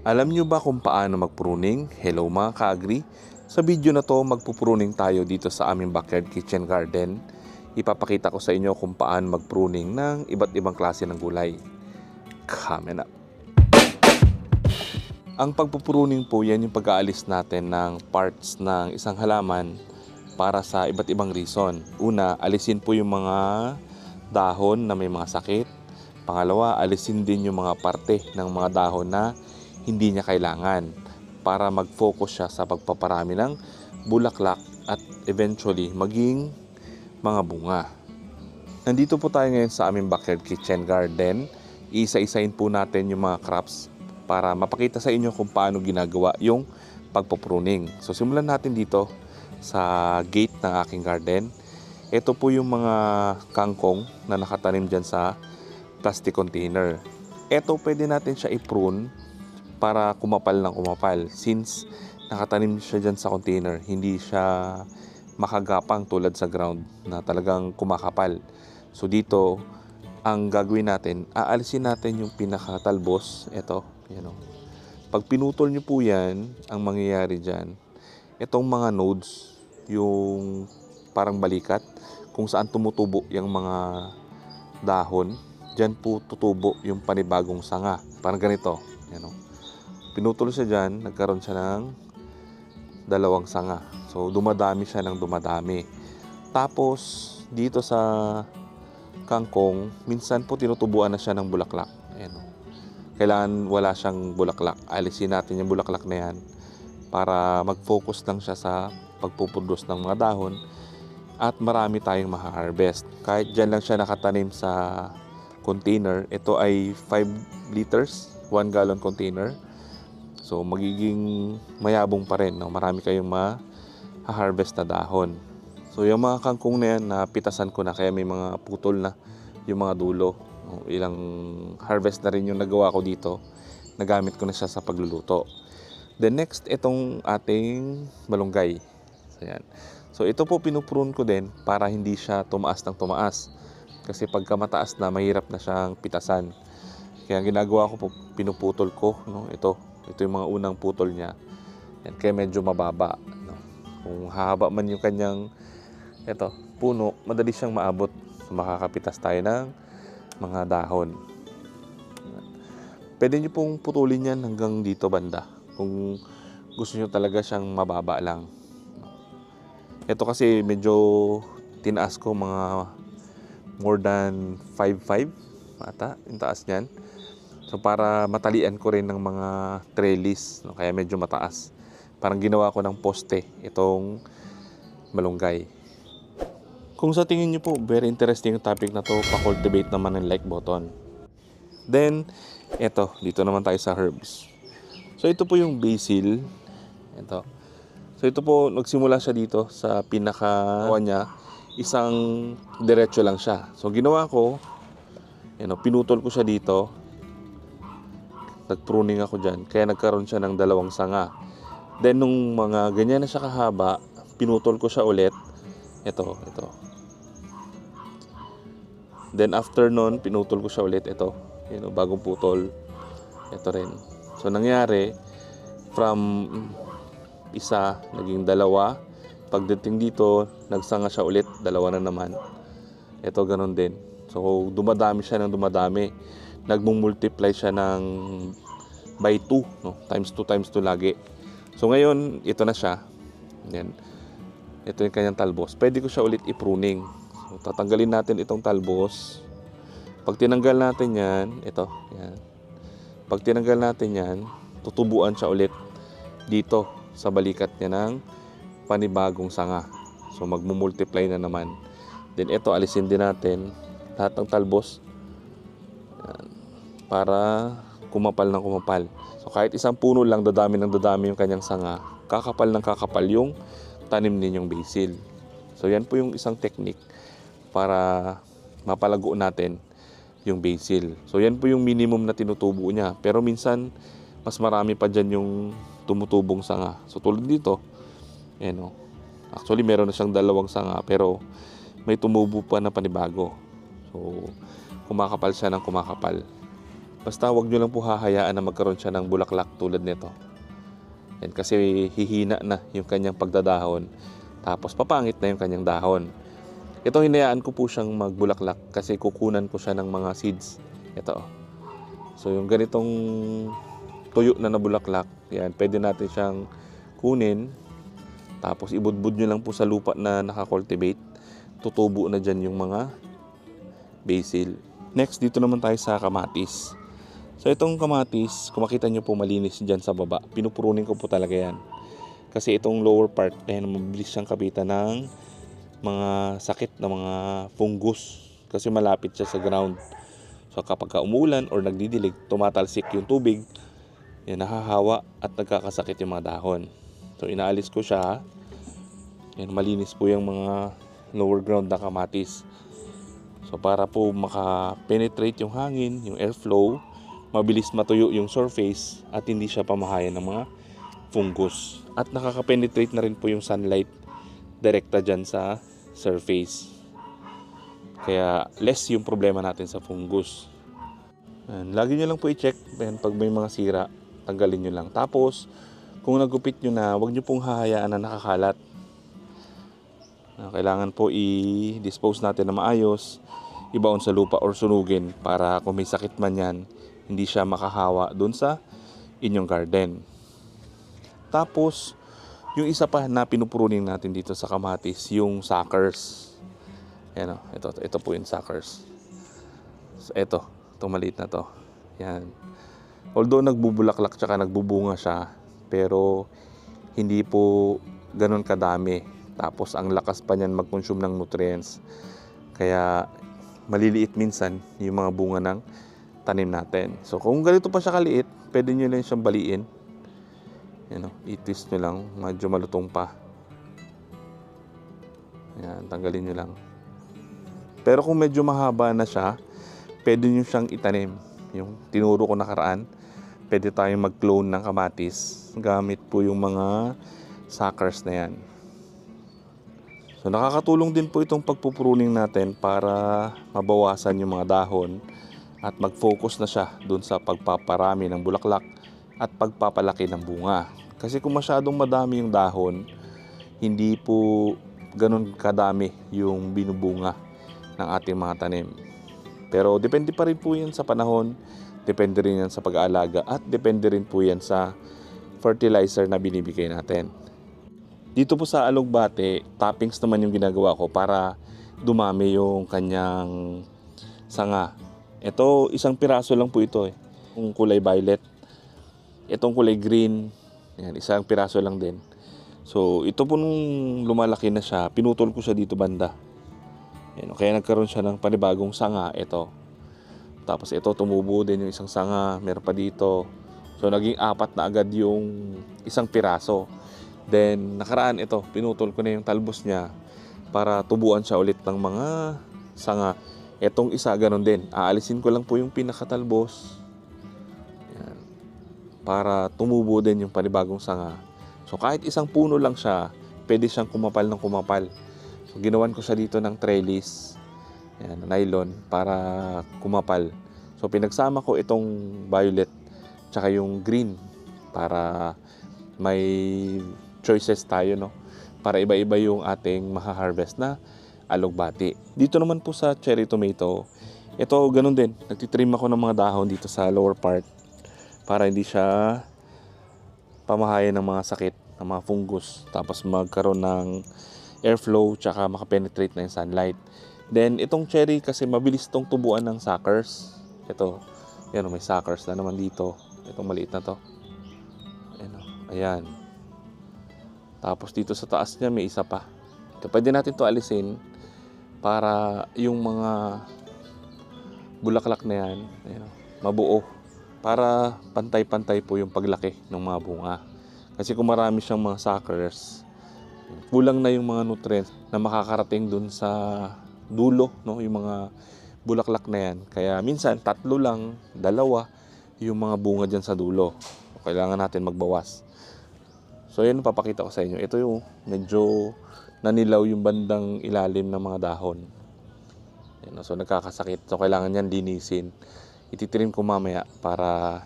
Alam nyo ba kung paano magpruning? Hello mga ka-agri. Sa video na to, magpupruning tayo dito sa aming backyard kitchen garden. Ipapakita ko sa inyo kung paano magpruning ng iba't ibang klase ng gulay. Coming up. Ang pagpupruning po yan yung pag-aalis natin ng parts ng isang halaman para sa iba't ibang reason. Una, alisin po yung mga dahon na may mga sakit. Pangalawa, alisin din yung mga parte ng mga dahon na hindi niya kailangan para mag-focus siya sa pagpaparami ng bulaklak at eventually maging mga bunga. Nandito po tayo ngayon sa aming backyard kitchen garden. Isa-isain po natin yung mga crops para mapakita sa inyo kung paano ginagawa yung pagpupruning. So simulan natin dito sa gate ng aking garden. Ito po yung mga kangkong na nakatanim dyan sa plastic container. Ito pwede natin siya i-prune para kumapal ng kumapal since nakatanim siya dyan sa container. Hindi siya makagapang tulad sa ground na talagang kumakapal. So dito, ang gagawin natin, aalisin natin yung pinakatalbos. Ito, yan o. Pag pinutol nyo po yan, ang mangyayari dyan, itong mga nodes, yung parang balikat, kung saan tumutubo yung mga dahon, dyan po tutubo yung panibagong sanga. Parang ganito. Yan o. Pinutol siya dyan, nagkaroon siya ng dalawang sanga. So, dumadami siya ng dumadami. Tapos, dito sa kangkong, minsan po tinutubuan na siya ng bulaklak. Ayan. Kailangan wala siyang bulaklak. Alisin natin yung bulaklak na yan para mag-focus lang siya sa pagpuproduce ng mga dahon at marami tayong maha-harvest. Kahit dyan lang siya nakatanim sa container, ito ay 5 liters, 1 gallon container. So magiging mayabong pa rin, no? marami kayong ma-harvest na dahon. So yung mga kangkong na yan, napitasan ko na kaya may mga putol na yung mga dulo. No? Ilang harvest na rin yung nagawa ko dito. Nagamit ko na siya sa pagluluto. The next, itong ating malunggay. So, yan. so ito po pinuprune ko din para hindi siya tumaas ng tumaas. Kasi pagka mataas na, mahirap na siyang pitasan. Kaya ginagawa ko po, pinuputol ko. No? Ito, ito yung mga unang putol niya. Yan, kaya medyo mababa. No? Kung hahaba man yung kanyang ito, puno, madali siyang maabot. So, makakapitas tayo ng mga dahon. Pwede nyo pong putulin yan hanggang dito banda. Kung gusto nyo talaga siyang mababa lang. Ito kasi medyo tinaas ko mga more than 5'5 ata yung taas niyan. So para matalian ko rin ng mga trellis, no? kaya medyo mataas. Parang ginawa ko ng poste itong malunggay. Kung sa tingin niyo po, very interesting yung topic na to, pa-cultivate naman ng like button. Then, eto, dito naman tayo sa herbs. So ito po yung basil. Ito. So ito po, nagsimula siya dito sa pinaka niya. Isang diretso lang siya. So ginawa ko, you know, pinutol ko siya dito. Nagpruning ako dyan. Kaya nagkaroon siya ng dalawang sanga. Then nung mga ganyan na siya kahaba, pinutol ko siya ulit. Ito, ito. Then after nun, pinutol ko siya ulit. Ito, you know, bagong putol. Ito rin. So nangyari, from isa, naging dalawa. Pagdating dito, nagsanga siya ulit, dalawa na naman. Ito ganun din. So dumadami siya ng dumadami. Nagmumultiply siya ng by 2, no? Times 2 times 2 lagi. So ngayon, ito na siya. Yan. Ito yung kanyang talbos. Pwede ko siya ulit i-pruning. So tatanggalin natin itong talbos. Pag tinanggal natin yan, ito, yan. Pag tinanggal natin yan, tutubuan siya ulit dito sa balikat niya ng panibagong sanga. So magmumultiply na naman. Then ito alisin din natin lahat ng talbos. Para kumapal ng kumapal. So kahit isang puno lang dadami ng dadami yung kanyang sanga, kakapal ng kakapal yung tanim ninyong basil. So yan po yung isang technique para mapalago natin yung basil. So yan po yung minimum na tinutubo niya. Pero minsan mas marami pa dyan yung tumutubong sanga. So tulad dito, ayan o. Actually meron na siyang dalawang sanga pero may tumubo pa na panibago. So kumakapal siya ng kumakapal. Basta wag nyo lang po hahayaan na magkaroon siya ng bulaklak tulad nito. Yan, kasi hihina na yung kanyang pagdadahon. Tapos papangit na yung kanyang dahon. Ito hinayaan ko po siyang magbulaklak kasi kukunan ko siya ng mga seeds. Ito. oh. So yung ganitong tuyo na nabulaklak, yan, pwede natin siyang kunin. Tapos ibudbud nyo lang po sa lupa na nakakultivate. Tutubo na dyan yung mga basil. Next, dito naman tayo sa kamatis. So itong kamatis, kung makita nyo po malinis dyan sa baba, pinupurunin ko po talaga yan. Kasi itong lower part, ayan, mabilis siyang kapitan ng mga sakit na mga fungus. Kasi malapit siya sa ground. So kapag ka umulan or nagdidilig, tumatalsik yung tubig, yan, nahahawa at nagkakasakit yung mga dahon. So inaalis ko siya. Yan, malinis po yung mga lower ground na kamatis. So para po maka-penetrate yung hangin, yung airflow, mabilis matuyo yung surface at hindi siya pamahayan ng mga fungus. At nakaka-penetrate na rin po yung sunlight direkta dyan sa surface. Kaya less yung problema natin sa fungus. Ayan, lagi nyo lang po i-check ayan, pag may mga sira, tanggalin nyo lang. Tapos, kung nagupit nyo na, huwag nyo pong hahayaan na nakakalat. Ah, Kailangan po i-dispose natin na maayos, ibaon sa lupa or sunugin para kung may sakit man yan, hindi siya makahawa dun sa inyong garden. Tapos, yung isa pa na pinupuruning natin dito sa kamatis, yung suckers. Yan o, ito, ito po yung suckers. So, ito, itong maliit na to. Yan. Although nagbubulaklak tsaka nagbubunga siya, pero hindi po ganun kadami. Tapos ang lakas pa niyan mag-consume ng nutrients. Kaya maliliit minsan yung mga bunga ng tanim natin. So kung ganito pa siya kaliit, pwede nyo lang siyang baliin. Yan o, i-twist nyo lang, medyo malutong pa. Yan, tanggalin nyo lang. Pero kung medyo mahaba na siya, pwede nyo siyang itanim. Yung tinuro ko nakaraan, pwede tayong mag-clone ng kamatis gamit po yung mga suckers na yan. So nakakatulong din po itong pagpupruning natin para mabawasan yung mga dahon at mag-focus na siya dun sa pagpaparami ng bulaklak at pagpapalaki ng bunga. Kasi kung masyadong madami yung dahon, hindi po ganun kadami yung binubunga ng ating mga tanim. Pero depende pa rin po yan sa panahon, depende rin yan sa pag-aalaga at depende rin po yan sa fertilizer na binibigay natin. Dito po sa alugbate, toppings naman yung ginagawa ko para dumami yung kanyang sanga. Ito, isang piraso lang po ito eh. Yung kulay violet. Itong kulay green, yan, isang piraso lang din. So, ito po nung lumalaki na siya, pinutol ko siya dito banda. Yan, kaya nagkaroon siya ng panibagong sanga, ito. Tapos ito, tumubo din yung isang sanga, meron pa dito. So, naging apat na agad yung isang piraso. Then, nakaraan ito, pinutol ko na yung talbos niya para tubuan siya ulit ng mga sanga. Etong isa, ganun din. Aalisin ko lang po yung pinakatalbos. Yan. Para tumubo din yung panibagong sanga. So, kahit isang puno lang siya, pwede siyang kumapal ng kumapal. So, ginawan ko siya dito ng trellis. Yan, nylon para kumapal. So, pinagsama ko itong violet tsaka yung green para may choices tayo, no? Para iba-iba yung ating maha-harvest na alugbati. Dito naman po sa cherry tomato, ito ganun din. Nagtitrim ako ng mga dahon dito sa lower part para hindi siya pamahayan ng mga sakit, ng mga fungus. Tapos magkaroon ng airflow tsaka makapenetrate na yung sunlight. Then itong cherry kasi mabilis tong tubuan ng suckers. Ito, yan may suckers na naman dito. Itong maliit na to. Ayan, o. ayan. Tapos dito sa taas niya may isa pa. So, pwede natin to alisin para yung mga bulaklak na yan, ayan, mabuo. Para pantay-pantay po yung paglaki ng mga bunga. Kasi kung marami siyang mga suckers, kulang na yung mga nutrients na makakarating dun sa dulo, no? yung mga bulaklak na yan. Kaya minsan, tatlo lang, dalawa, yung mga bunga dyan sa dulo. Kailangan natin magbawas. So, ang papakita ko sa inyo. Ito yung medyo nanilaw yung bandang ilalim ng mga dahon. Yan, so, nagkakasakit. So, kailangan yan linisin. ititrim ko mamaya para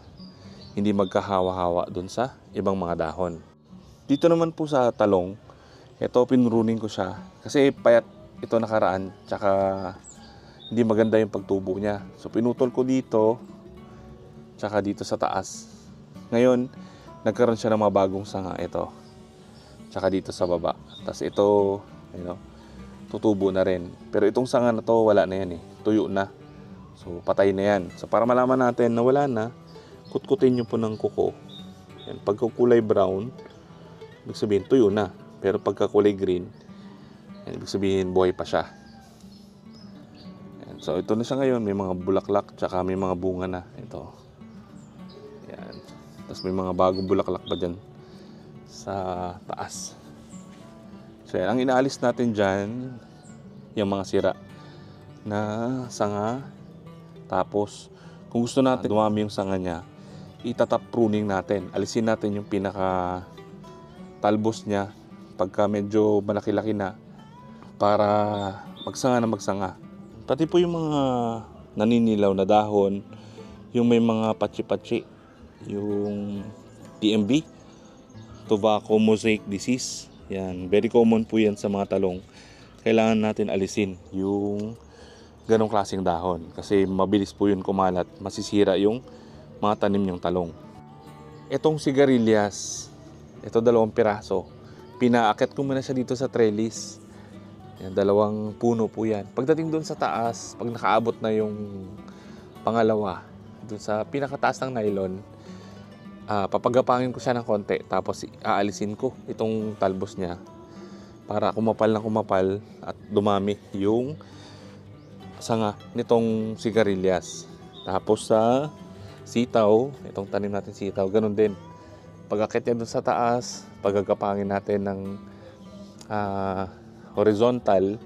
hindi magkahawa-hawa dun sa ibang mga dahon. Dito naman po sa talong, ito pinruning ko siya kasi payat ito nakaraan tsaka hindi maganda yung pagtubo niya. So pinutol ko dito tsaka dito sa taas. Ngayon, nagkaroon siya ng mga bagong sanga ito. Tsaka dito sa baba. Tapos ito, you know, tutubo na rin. Pero itong sanga na to, wala na yan eh. Tuyo na. So patay na yan. So para malaman natin na wala na, kutkutin nyo po ng kuko. Yan. Pagka kulay brown, ibig sabihin tuyo na. Pero pagka kulay green, yan, ibig sabihin buhay pa siya. Yan. So ito na siya ngayon, may mga bulaklak, tsaka may mga bunga na. Ito. Yan. Tapos may mga bagong bulaklak pa dyan sa taas. So yan, ang inaalis natin dyan, yung mga sira na sanga. Tapos, kung gusto natin dumami yung sanga niya, itatap pruning natin. Alisin natin yung pinaka talbos niya pagka medyo malaki-laki na para magsanga na magsanga. Pati po yung mga naninilaw na dahon, yung may mga patsi-patsi, yung TMB, tobacco mosaic disease. Yan, very common po yan sa mga talong. Kailangan natin alisin yung ganong klaseng dahon kasi mabilis po yun kumalat, masisira yung mga tanim yung talong. Itong sigarilyas, ito dalawang piraso, pinaakit ko muna siya dito sa trellis. Yan, dalawang puno po yan. Pagdating doon sa taas, pag nakaabot na yung pangalawa, doon sa pinakataas ng nylon, ah, papagapangin ko siya ng konti tapos aalisin ko itong talbos niya para kumapal na kumapal at dumami yung sanga nitong sigarilyas. Tapos sa sitaw, itong tanim natin sitaw, ganun din. Pagkakit niya dun sa taas, pagagapangin natin ng ah, horizontal,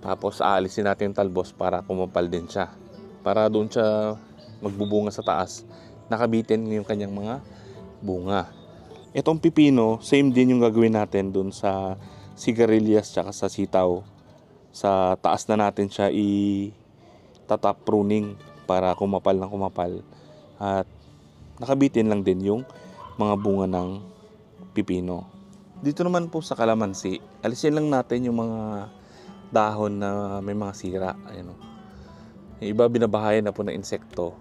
tapos aalisin natin yung talbos para kumapal din siya. Para doon siya magbubunga sa taas, nakabitin yung kanyang mga bunga. Itong pipino, same din yung gagawin natin doon sa sigarilyas tsaka sa sitaw. Sa taas na natin siya i tatap pruning para kumapal ng kumapal at nakabitin lang din yung mga bunga ng pipino. Dito naman po sa kalamansi, alisin lang natin yung mga dahon na may mga sira. Ayan o. Yung iba binabahayan na po ng insekto.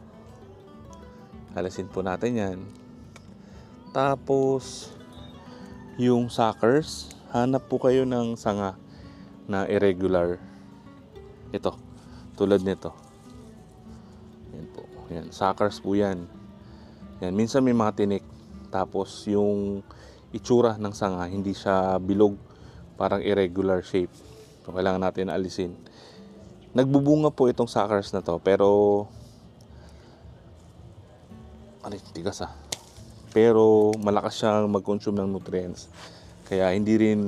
Alisin po natin yan. Tapos, yung suckers, hanap po kayo ng sanga na irregular. Ito, tulad nito. Yan po. Yan, suckers po yan. Yan, minsan may mga tinik. Tapos yung itsura ng sanga, hindi siya bilog, parang irregular shape. So, kailangan natin alisin. Nagbubunga po itong suckers na to, pero ano, tigas ah. Pero malakas siyang mag-consume ng nutrients. Kaya hindi rin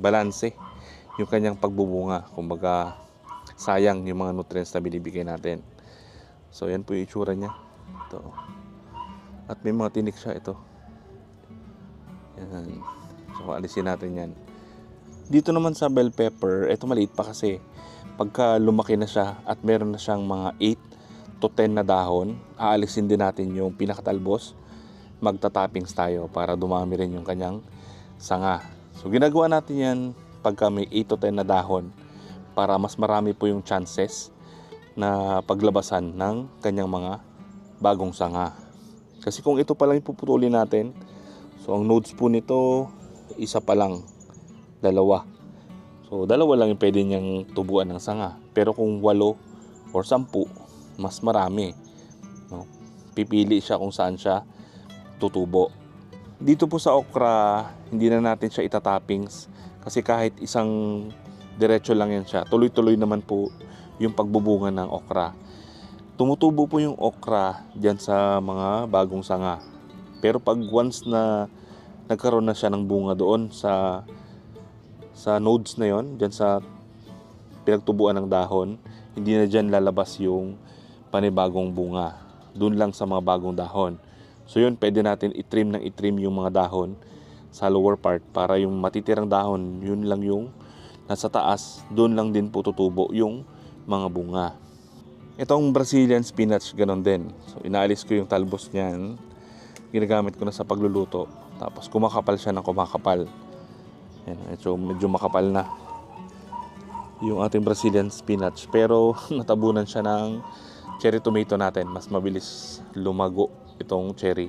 balanse yung kanyang pagbubunga. Kumbaga, sayang yung mga nutrients na binibigay natin. So, yan po yung itsura niya. Ito. At may mga tinik siya ito. Yan. So, alisin natin yan. Dito naman sa bell pepper, ito maliit pa kasi. Pagka lumaki na siya at meron na siyang mga 8 to 10 na dahon, aalisin din natin yung pinakatalbos. Magta-toppings tayo para dumami rin yung kanyang sanga. So, ginagawa natin yan pagka may 8 to 10 na dahon para mas marami po yung chances na paglabasan ng kanyang mga bagong sanga. Kasi kung ito pa lang ipuputulin natin, so ang nodes po nito, isa pa lang, dalawa. So dalawa lang yung pwede niyang tubuan ng sanga. Pero kung walo or sampu, mas marami. No? Pipili siya kung saan siya tutubo. Dito po sa okra, hindi na natin siya itatoppings kasi kahit isang diretso lang yan siya. Tuloy-tuloy naman po yung pagbubunga ng okra. Tumutubo po yung okra dyan sa mga bagong sanga. Pero pag once na nagkaroon na siya ng bunga doon sa sa nodes na yon, dyan sa pinagtubuan ng dahon, hindi na dyan lalabas yung panibagong bunga. Doon lang sa mga bagong dahon. So yun, pwede natin itrim ng itrim yung mga dahon sa lower part para yung matitirang dahon, yun lang yung nasa taas, doon lang din po tutubo yung mga bunga. Itong Brazilian spinach, ganon din. So, inaalis ko yung talbos niyan. Ginagamit ko na sa pagluluto. Tapos, kumakapal siya ng kumakapal. Yan, medyo, medyo makapal na yung ating Brazilian spinach. Pero, natabunan siya ng cherry tomato natin. Mas mabilis lumago itong cherry.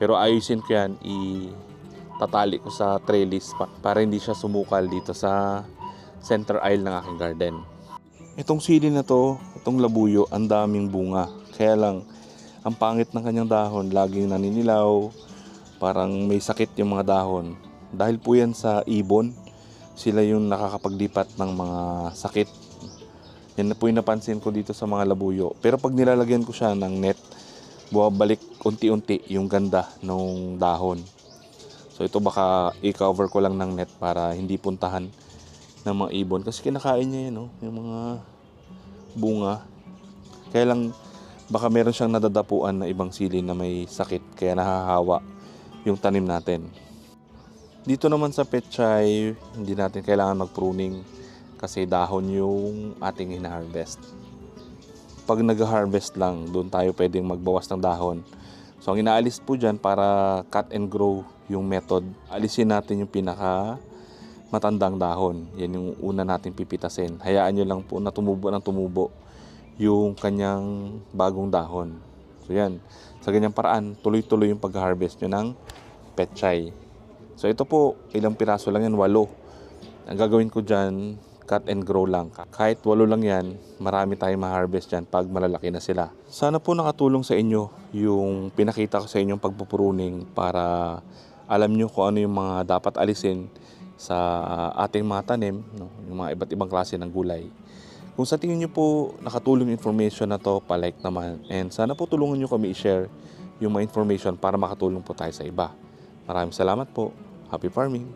Pero ayusin ko yan, itatali ko sa trellis pa- para hindi siya sumukal dito sa center aisle ng aking garden. Itong sili na to, itong labuyo, ang daming bunga. Kaya lang, ang pangit ng kanyang dahon, laging naninilaw, parang may sakit yung mga dahon. Dahil po yan sa ibon, sila yung nakakapaglipat ng mga sakit. Yan na po yung napansin ko dito sa mga labuyo. Pero pag nilalagyan ko siya ng net, bumabalik unti-unti yung ganda ng dahon. So ito baka i-cover ko lang ng net para hindi puntahan ng mga ibon kasi kinakain niya yan, no? yung mga bunga. Kaya lang baka meron siyang nadadapuan na ibang sili na may sakit kaya nahahawa yung tanim natin. Dito naman sa petchay, hindi natin kailangan mag-pruning kasi dahon yung ating hina-harvest. Pag nag-harvest lang, doon tayo pwedeng magbawas ng dahon. So ang inaalis po dyan para cut and grow yung method, alisin natin yung pinaka matandang dahon. Yan yung una natin pipitasin. Hayaan nyo lang po na tumubo ng tumubo yung kanyang bagong dahon. So yan, sa ganyang paraan, tuloy-tuloy yung pag-harvest nyo ng petchay. So ito po, ilang piraso lang yan, walo. Ang gagawin ko dyan, cut and grow lang. Kahit walo lang yan, marami tayong ma-harvest dyan pag malalaki na sila. Sana po nakatulong sa inyo yung pinakita ko sa inyong pagpupuruning para alam nyo kung ano yung mga dapat alisin sa ating mga tanim, no? yung mga iba't ibang klase ng gulay. Kung sa tingin nyo po nakatulong information na to, palike naman. And sana po tulungan nyo kami i-share yung mga information para makatulong po tayo sa iba. Maraming salamat po. Happy farming!